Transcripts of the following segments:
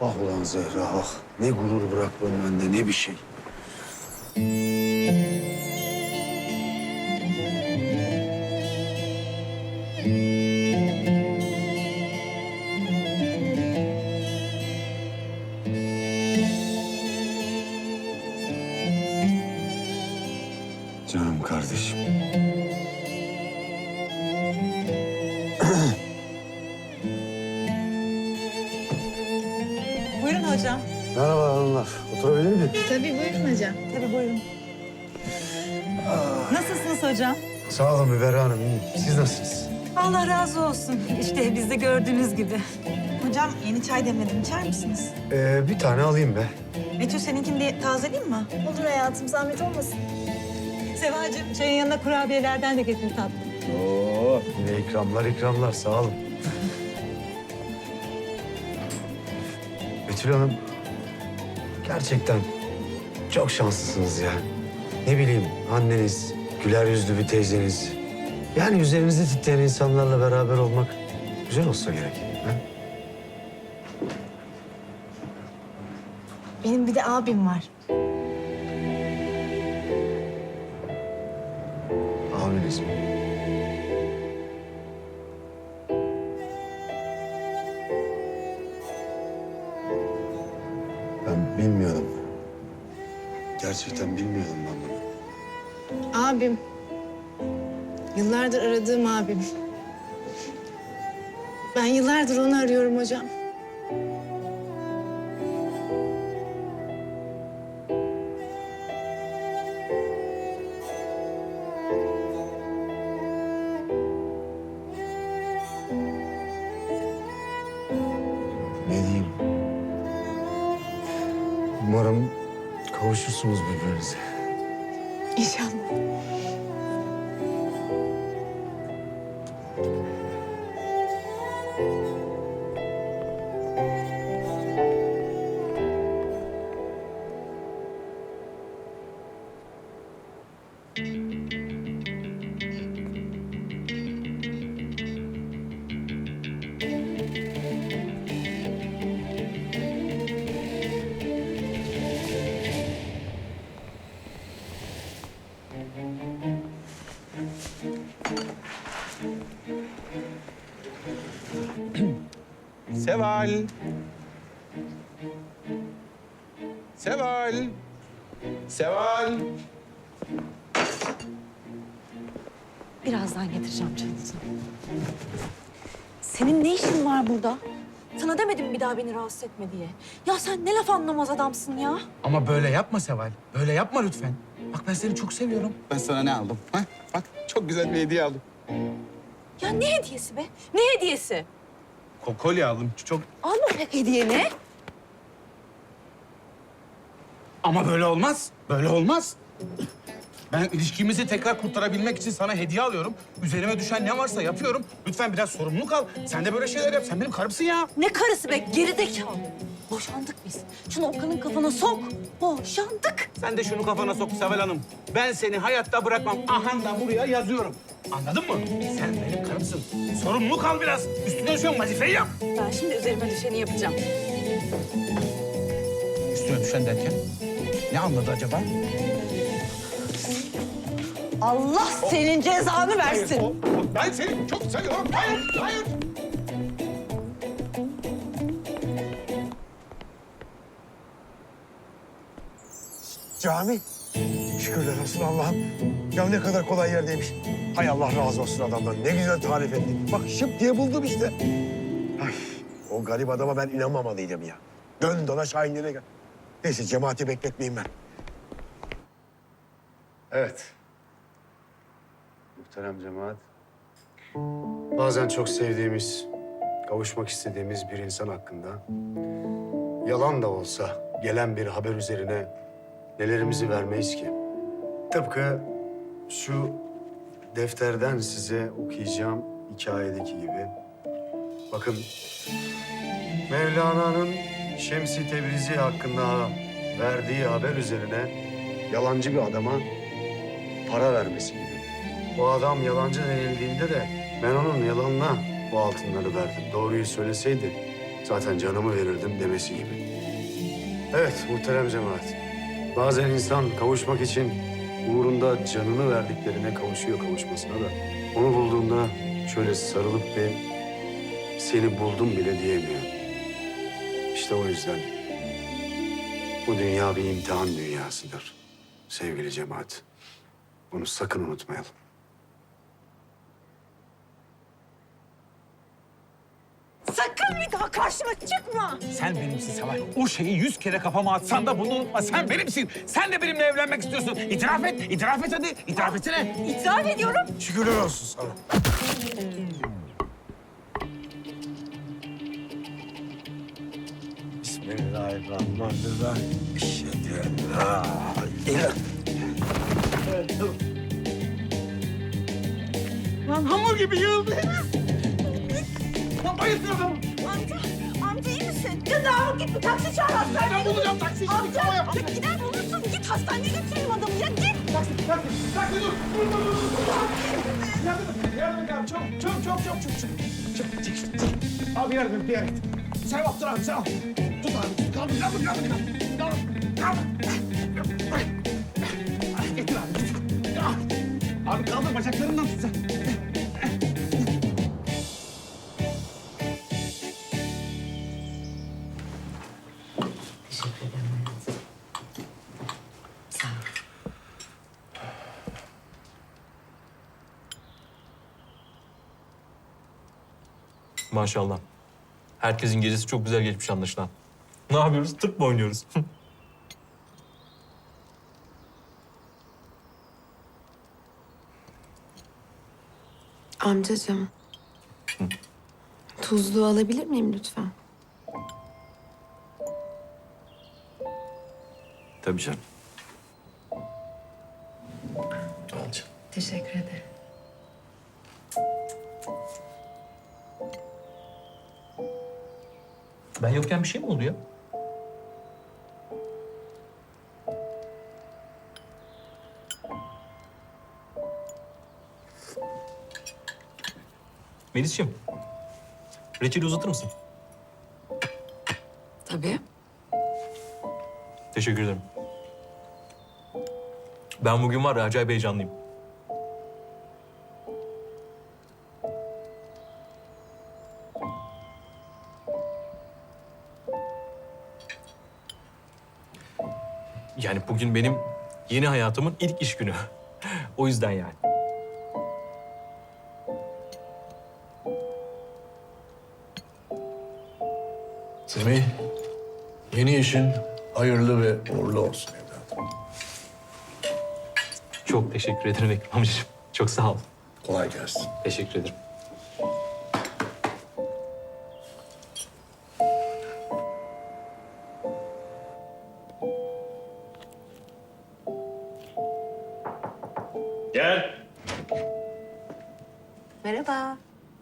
Ah ulan Zehra ah. Ne gurur bıraktın bende ne bir şey. Canım kardeşim. Merhaba hanımlar. Oturabilir miyim? Tabii buyurun hocam. Tabii buyurun. Nasılsınız hocam? Sağ olun Müberra Hanım. iyiyim. Siz nasılsınız? Allah razı olsun. İşte biz de gördüğünüz gibi. Hocam yeni çay demledim. İçer misiniz? Ee, bir tane alayım be. Betül seninkini de tazeleyeyim mi? Olur hayatım zahmet olmasın. Sevacığım çayın yanına kurabiyelerden de getir tatlım. Oo, yine ikramlar ikramlar sağ olun. Betül Hanım, gerçekten çok şanslısınız ya. Ne bileyim anneniz, güler yüzlü bir teyzeniz. Yani üzerinizi titreyen insanlarla beraber olmak güzel olsa gerek. Ha? Benim bir de abim var. Abiniz mi? Bilmiyordum. Gerçekten bilmiyordum ben bunu. Abim. Yıllardır aradığım abim. Ben yıllardır onu arıyorum hocam. Kavuşursunuz birbirinize. İnşallah. Seval. Seval. Seval. Birazdan getireceğim canınızı. Senin ne işin var burada? Sana demedim mi bir daha beni rahatsız etme diye. Ya sen ne laf anlamaz adamsın ya. Ama böyle yapma Seval. Böyle yapma lütfen. Bak ben seni çok seviyorum. Ben sana ne aldım? Ha? Bak çok güzel bir hediye aldım. Ya ne hediyesi be? Ne hediyesi? Ko- Kolye aldım. Çok Alma hediyeni. Ama böyle olmaz. Böyle olmaz. Ben ilişkimizi tekrar kurtarabilmek için sana hediye alıyorum. Üzerime düşen ne varsa yapıyorum. Lütfen biraz sorumluluk al. Sen de böyle şeyler yap. Sen benim karımsın ya. Ne karısı be gerizekalı. Boşandık biz. Şunu Okan'ın kafana sok. Boşandık. Sen de şunu kafana sok Seval Hanım. Ben seni hayatta bırakmam. Aha da buraya yazıyorum. Anladın mı? Sen benim karımsın. Sorumluluk al biraz. Üstüne düşen vazifeyi yap. Ben şimdi üzerime düşeni yapacağım. Üstüne düşen derken? Ne anladı acaba? Allah senin cezanı versin. O- o- ben seni çok seviyorum. Hayır, hayır. Cami. Şükürler olsun Allah'ım. Ya ne kadar kolay yerdeymiş. Hay Allah razı olsun adamdan. Ne güzel tarif etti. Bak şıp diye buldum işte. Ay, o garip adama ben inanmamalıydım ya. Dön dolaş aynı yere gel. Neyse cemaati bekletmeyeyim ben. Evet. Muhterem cemaat. Bazen çok sevdiğimiz, kavuşmak istediğimiz bir insan hakkında yalan da olsa gelen bir haber üzerine nelerimizi vermeyiz ki? Tıpkı şu defterden size okuyacağım hikayedeki gibi. Bakın Mevlana'nın Şemsi Tebrizi hakkında verdiği haber üzerine yalancı bir adama para vermesi gibi. Bu adam yalancı denildiğinde de ben onun yalanına bu altınları verdim. Doğruyu söyleseydi zaten canımı verirdim demesi gibi. Evet muhterem cemaat. Bazen insan kavuşmak için uğrunda canını verdiklerine kavuşuyor kavuşmasına da. Onu bulduğunda şöyle sarılıp bir seni buldum bile diyemiyor. İşte o yüzden bu dünya bir imtihan dünyasıdır sevgili cemaat. Bunu sakın unutmayalım. Sakın bir daha karşıma çıkma. Sen benimsin Seval. O şeyi yüz kere kafama atsan da bunu unutma. Sen benimsin. Sen de benimle evlenmek istiyorsun. İtiraf et. İtiraf et hadi. İtiraf etsene. İtiraf ediyorum. Şükürler olsun sana. Bismillahirrahmanirrahim. Eşhedü en la ilahe Lan hamur gibi yığıldı. Adamı. Amca, amca iyi misin? Ya Davut git bir taksi çağır hastaneye. Ben bulacağım taksiyi. Amca, ya gider bulursun. Git hastaneye götüreyim adamı ya git. Taksi, taksi, taksi dur. Dur, dur, dur, dur. Yardım et, yardım et abi. Çabuk, çabuk, çabuk, çabuk, çabuk. Çabuk, çek, çek. Abi yardım et, bir yardım et. Sen bak, dur abi, sen al. Tut abi, tut. Kaldır, kaldır, kaldır, kaldır. Kaldır, Getir abi. Ah. Abi kaldır, bacaklarından tut sen. Maşallah. Herkesin gecesi çok güzel geçmiş anlaşılan. Ne yapıyoruz? Tıp mı oynuyoruz? Amcacığım. Tuzlu alabilir miyim lütfen? Tabii canım. Al canım. Teşekkür ederim. Ben yokken bir şey mi oldu ya? Melis'ciğim, reçeli uzatır mısın? Tabii. Teşekkür ederim. Ben bugün var ya acayip heyecanlıyım. Yani bugün benim yeni hayatımın ilk iş günü. o yüzden yani. Semih, yeni işin hayırlı ve uğurlu olsun evladım. Çok teşekkür ederim Ekrem amcacığım. Çok sağ ol. Kolay gelsin. Teşekkür ederim. Merhaba.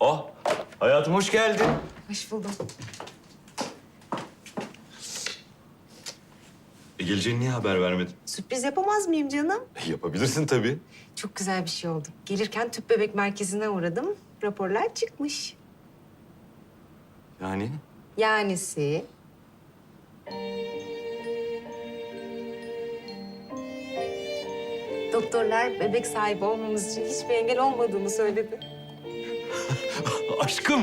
Oh, hayatım hoş geldin. Hoş buldum. E, geleceğini niye haber vermedin? Sürpriz yapamaz mıyım canım? Yapabilirsin tabii. Çok güzel bir şey oldu. Gelirken tüp bebek merkezine uğradım. Raporlar çıkmış. Yani? Yanisi... Doktorlar bebek sahibi olmamız için hiçbir engel olmadığını söyledi. Aşkım.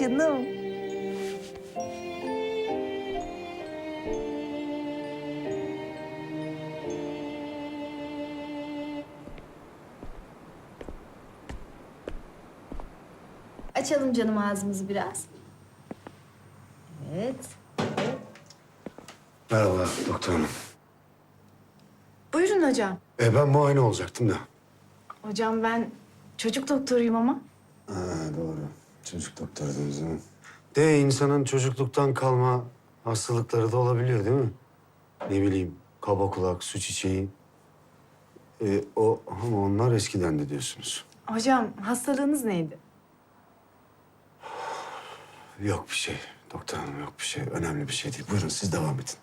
Canım. Açalım canım ağzımızı biraz. Evet. Merhaba doktor hanım. Buyurun hocam. E, ben muayene olacaktım da. Hocam ben çocuk doktoruyum ama. Ha, doğru. Çocuk doktorudunuz değil mi? De insanın çocukluktan kalma hastalıkları da olabiliyor değil mi? Ne bileyim kaba kulak, su çiçeği. E, o ama onlar eskiden de diyorsunuz. Hocam hastalığınız neydi? Yok bir şey doktor hanım yok bir şey. Önemli bir şey değil. Buyurun siz devam edin.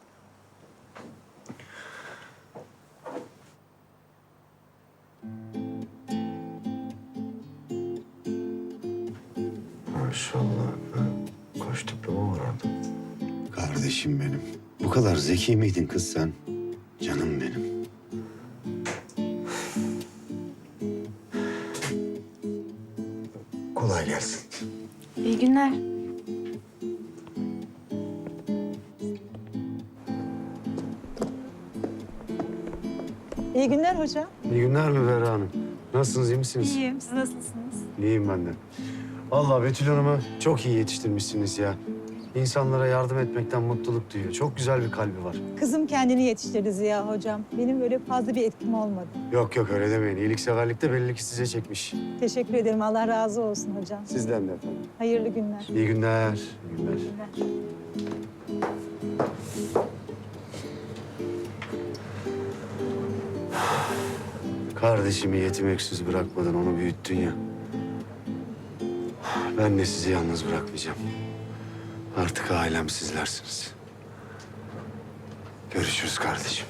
Diploma var orada? Kardeşim benim. Bu kadar zeki miydin kız sen? Canım benim. Kolay gelsin. İyi günler. İyi günler hocam. İyi günler mi Berra Hanım? Nasılsınız, iyi misiniz? İyiyim. Siz nasılsınız? İyiyim ben de. Vallahi Betül Hanım'ı çok iyi yetiştirmişsiniz ya. İnsanlara yardım etmekten mutluluk duyuyor. Çok güzel bir kalbi var. Kızım kendini yetiştirdi Ziya hocam. Benim öyle fazla bir etkim olmadı. Yok yok öyle demeyin. İyilikseverlikte belli ki size çekmiş. Teşekkür ederim. Allah razı olsun hocam. Sizden de efendim. Hayırlı günler. İyi günler. İyi günler. Kardeşimi yetim öksüz bırakmadan onu büyüttün ya. Ben de sizi yalnız bırakmayacağım. Artık ailem sizlersiniz. Görüşürüz kardeşim.